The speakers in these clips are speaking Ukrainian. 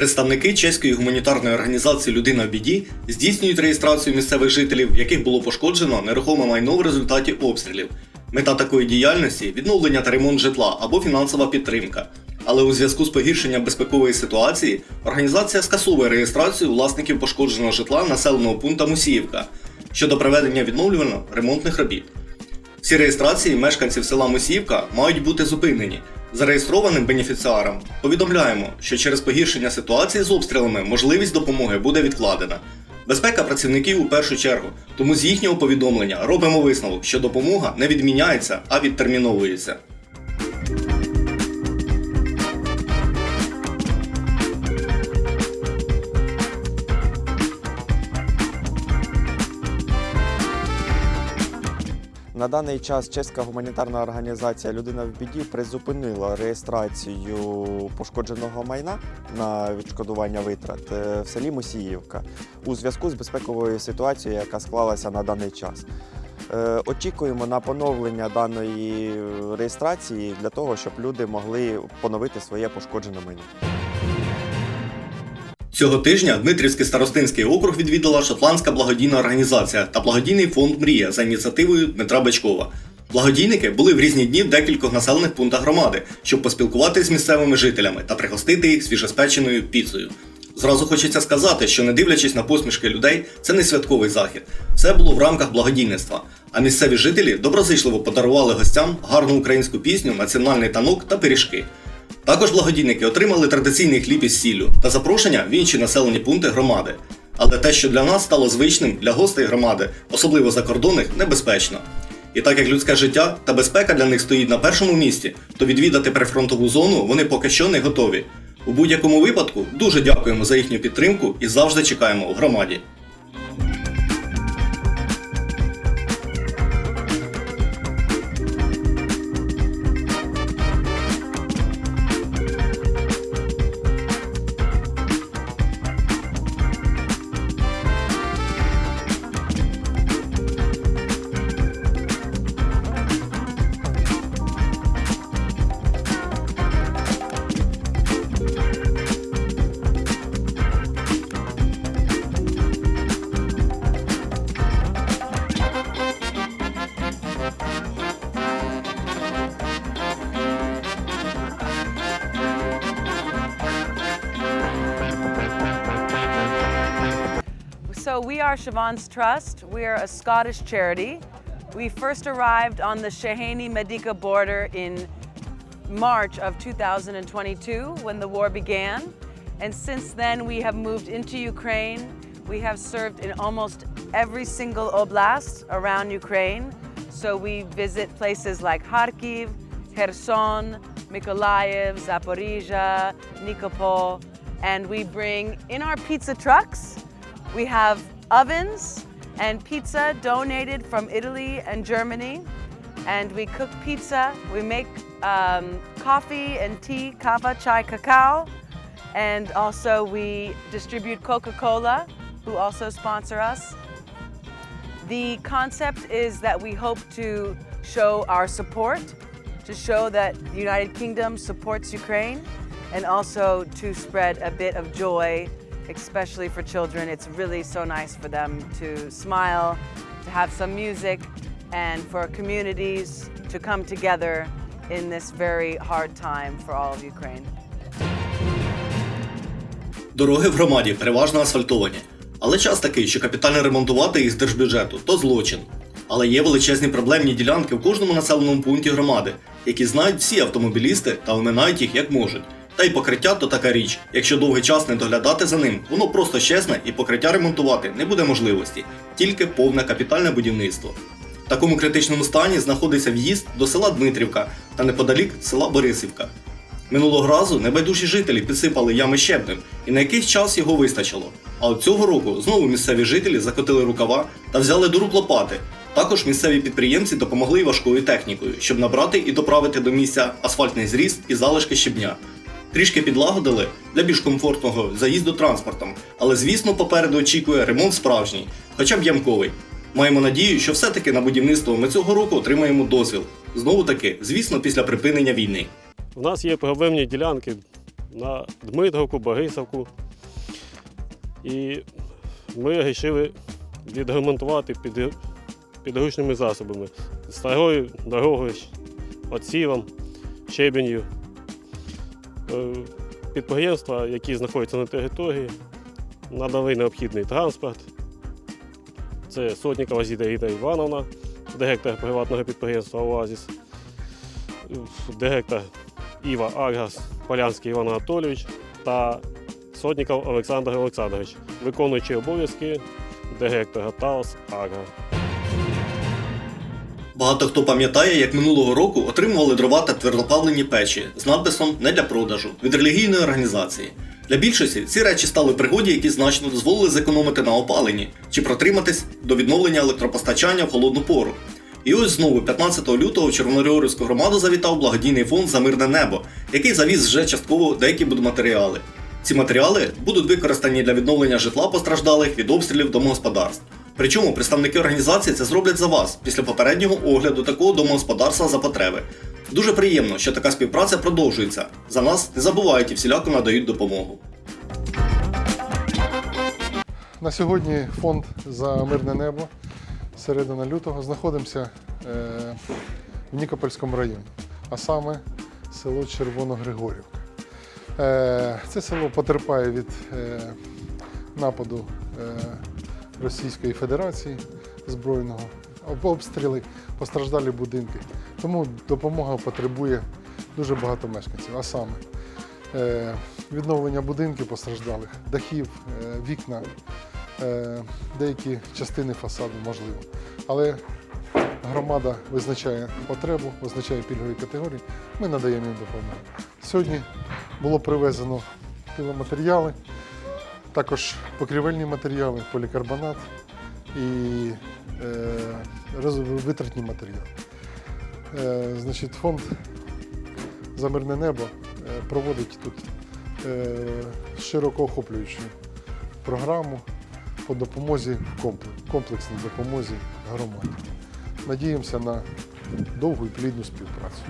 Представники чеської гуманітарної організації Людина в біді здійснюють реєстрацію місцевих жителів, яких було пошкоджено нерухоме майно в результаті обстрілів. Мета такої діяльності відновлення та ремонт житла або фінансова підтримка. Але у зв'язку з погіршенням безпекової ситуації організація скасовує реєстрацію власників пошкодженого житла населеного пункту Мусіївка щодо проведення відновлювально-ремонтних робіт. Всі реєстрації мешканців села Мусіївка мають бути зупинені. Зареєстрованим бенефіціарам повідомляємо, що через погіршення ситуації з обстрілами можливість допомоги буде відкладена. Безпека працівників у першу чергу, тому з їхнього повідомлення робимо висновок, що допомога не відміняється, а відтерміновується. На даний час чеська гуманітарна організація Людина в біді призупинила реєстрацію пошкодженого майна на відшкодування витрат е, в селі Мусіївка у зв'язку з безпековою ситуацією, яка склалася на даний час. Е, Очікуємо на поновлення даної реєстрації для того, щоб люди могли поновити своє пошкоджене майно. Цього тижня Дмитрівський старостинський округ відвідала шотландська благодійна організація та благодійний фонд Мрія за ініціативою Дмитра Бачкова. Благодійники були в різні дні в декількох населених пунктах громади, щоб поспілкуватися з місцевими жителями та пригостити їх свіжоспеченою піцею. Зразу хочеться сказати, що не дивлячись на посмішки людей, це не святковий захід. Все було в рамках благодійництва. А місцеві жителі доброзичливо подарували гостям гарну українську пісню, національний танок та пиріжки. Також благодійники отримали традиційний хліб із сіллю та запрошення в інші населені пункти громади. Але те, що для нас стало звичним для гостей громади, особливо закордонних, небезпечно. І так як людське життя та безпека для них стоїть на першому місці, то відвідати прифронтову зону вони поки що не готові. У будь-якому випадку дуже дякуємо за їхню підтримку і завжди чекаємо у громаді. So, we are Siobhan's Trust. We're a Scottish charity. We first arrived on the Shahani Medica border in March of 2022 when the war began. And since then, we have moved into Ukraine. We have served in almost every single oblast around Ukraine. So, we visit places like Kharkiv, Kherson, Mykolaiv, Zaporizhia, Nikopol, and we bring in our pizza trucks we have ovens and pizza donated from Italy and Germany. And we cook pizza. We make um, coffee and tea, kava, chai, cacao. And also, we distribute Coca Cola, who also sponsor us. The concept is that we hope to show our support, to show that the United Kingdom supports Ukraine, and also to spread a bit of joy, especially for children. It's really so nice for them to smile, to have some music, and for communities to come together in this very hard time for all of Ukraine. Дороги в громаді переважно асфальтовані. Але час такий, що капітально ремонтувати їх з держбюджету то злочин. Але є величезні проблемні ділянки в кожному населеному пункті громади, які знають всі автомобілісти та оминають їх як можуть. Та й покриття то така річ. Якщо довгий час не доглядати за ним, воно просто щезне і покриття ремонтувати не буде можливості, тільки повне капітальне будівництво. В такому критичному стані знаходиться в'їзд до села Дмитрівка та неподалік села Борисівка. Минулого разу небайдужі жителі підсипали ями щебнем, і на якийсь час його вистачило. А от цього року знову місцеві жителі закотили рукава та взяли до рук лопати. Також місцеві підприємці допомогли важкою технікою, щоб набрати і доправити до місця асфальтний зріз і залишки щебня. Трішки підлагодили для більш комфортного заїзду транспортом, але звісно попереду очікує ремонт справжній, хоча б ямковий. Маємо надію, що все-таки на будівництво ми цього року отримаємо дозвіл. Знову таки, звісно, після припинення війни. У нас є проблемні ділянки на Дмитровку, Борисовку. І ми вирішили відремонтувати під, підручними засобами старою дорогою, отсівом, щебенью. Е, Підприємства, які знаходяться на території, надали необхідний транспорт. Це Сотникова Зіда Ріта Івановна, директор приватного підприємства Оазіс, директор Іва Аргас, Полянський Іван Анатолійович та Сотников Олександр Олександрович, виконуючий обов'язки директора ТАОС Арга. Багато хто пам'ятає, як минулого року отримували дрова та твердопавлені печі з надписом не для продажу від релігійної організації. Для більшості ці речі стали пригоді, які значно дозволили зекономити на опаленні чи протриматись до відновлення електропостачання в холодну пору. І ось знову 15 лютого в Червоноріорівську громаду завітав благодійний фонд за мирне небо, який завіз вже частково деякі будматеріали. Ці матеріали будуть використані для відновлення житла постраждалих від обстрілів домогосподарств. Причому представники організації це зроблять за вас після попереднього огляду такого домогосподарства за потреби. Дуже приємно, що така співпраця продовжується. За нас не забувають і всіляко надають допомогу. На сьогодні фонд за мирне небо середина лютого знаходимося е, в Нікопольському районі, а саме село Червоногригорівка. Е, Це село потерпає від е, нападу Російської Федерації збройного, обстріли, постраждалі будинки. Тому допомога потребує дуже багато мешканців, а саме е, відновлення будинків постраждалих, дахів, е, вікна, е, деякі частини фасаду можливо. Але громада визначає потребу, визначає пільгові категорії, ми надаємо їм допомогу. Сьогодні було привезено піломатеріали, також покрівельні матеріали, полікарбонат і е, витратні матеріали. Е, значить, фонд за мирне небо е, проводить тут е, широко охоплюючу програму по допомозі комплексній допомозі громаді. Надіємося на довгу і плідну співпрацю.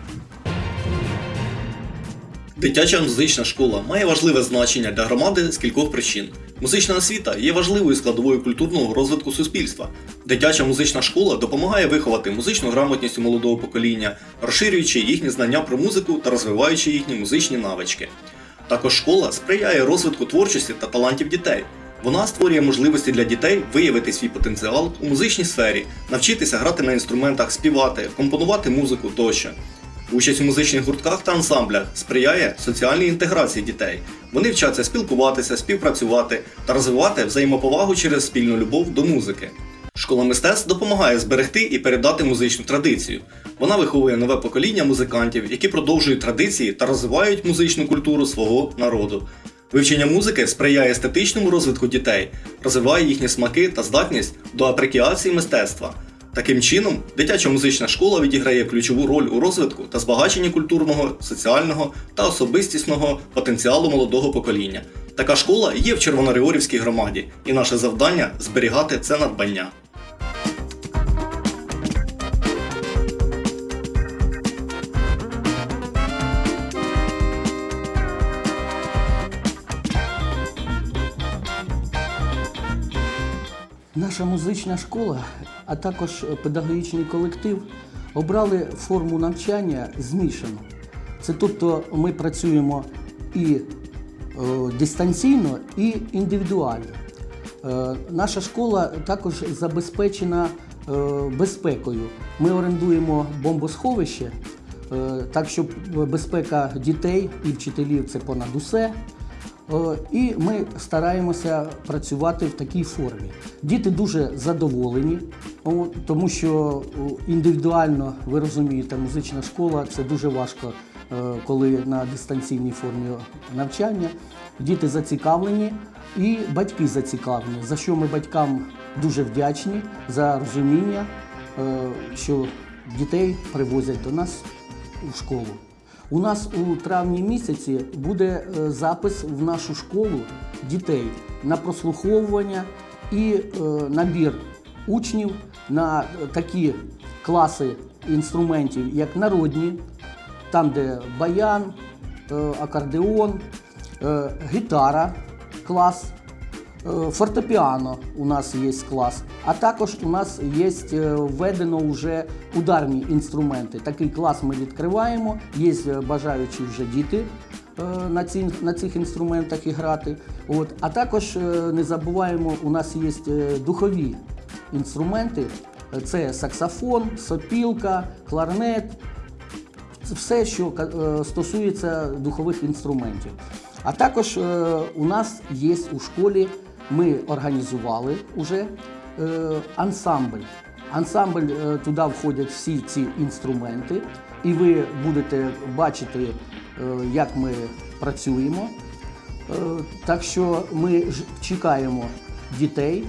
Дитяча музична школа має важливе значення для громади з кількох причин. Музична освіта є важливою складовою культурного розвитку суспільства. Дитяча музична школа допомагає виховати музичну грамотність у молодого покоління, розширюючи їхні знання про музику та розвиваючи їхні музичні навички. Також школа сприяє розвитку творчості та талантів дітей. Вона створює можливості для дітей виявити свій потенціал у музичній сфері, навчитися грати на інструментах, співати, компонувати музику тощо. Участь у музичних гуртках та ансамблях сприяє соціальній інтеграції дітей. Вони вчаться спілкуватися, співпрацювати та розвивати взаємоповагу через спільну любов до музики. Школа мистецтв допомагає зберегти і передати музичну традицію. Вона виховує нове покоління музикантів, які продовжують традиції та розвивають музичну культуру свого народу. Вивчення музики сприяє естетичному розвитку дітей, розвиває їхні смаки та здатність до апрекіації мистецтва. Таким чином, дитяча музична школа відіграє ключову роль у розвитку та збагаченні культурного, соціального та особистісного потенціалу молодого покоління. Така школа є в Червоноріорівській громаді, і наше завдання зберігати це надбання. Наша музична школа, а також педагогічний колектив обрали форму навчання змішану. Це тобто ми працюємо і е, дистанційно, і індивідуально. Е, наша школа також забезпечена е, безпекою. Ми орендуємо бомбосховище, так щоб безпека дітей і вчителів це понад усе. Е, І ми стараємося працювати в такій формі. Діти дуже задоволені, тому що індивідуально, ви розумієте, музична школа це дуже важко, е, коли на дистанційній формі навчання. Діти зацікавлені і батьки зацікавлені, за що ми батькам дуже вдячні за розуміння, е, що дітей привозять до нас у школу. У нас у травні місяці буде е, запис в нашу школу дітей на прослуховування і е, набір учнів на е, такі класи інструментів, як народні, там, де баян, акордеон, гітара, клас, фортепіано у нас є клас, а також у нас є е, введено вже ударні інструменти. Такий клас ми відкриваємо, є е, бажаючі вже діти е, на, ці, на цих інструментах і грати. От. А також е, не забуваємо, у нас є е, духові інструменти. Це саксофон, сопілка, кларнет, все, що е, стосується духових інструментів. А також е, у нас є у школі, ми організували вже е, ансамбль. Ансамбль е, туди входять всі ці інструменти, і ви будете бачити, е, як ми працюємо. Так що ми чекаємо дітей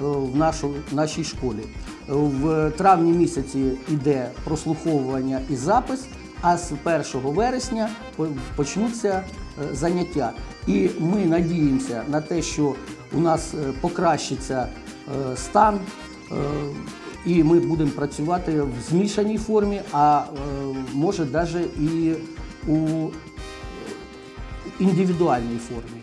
в нашу, нашій школі. В травні місяці йде прослуховування і запис, а з 1 вересня почнуться заняття. І ми надіємося на те, що у нас е, покращиться е, стан. е, І ми будемо працювати в змішаній формі, а може навіть і у індивідуальній формі.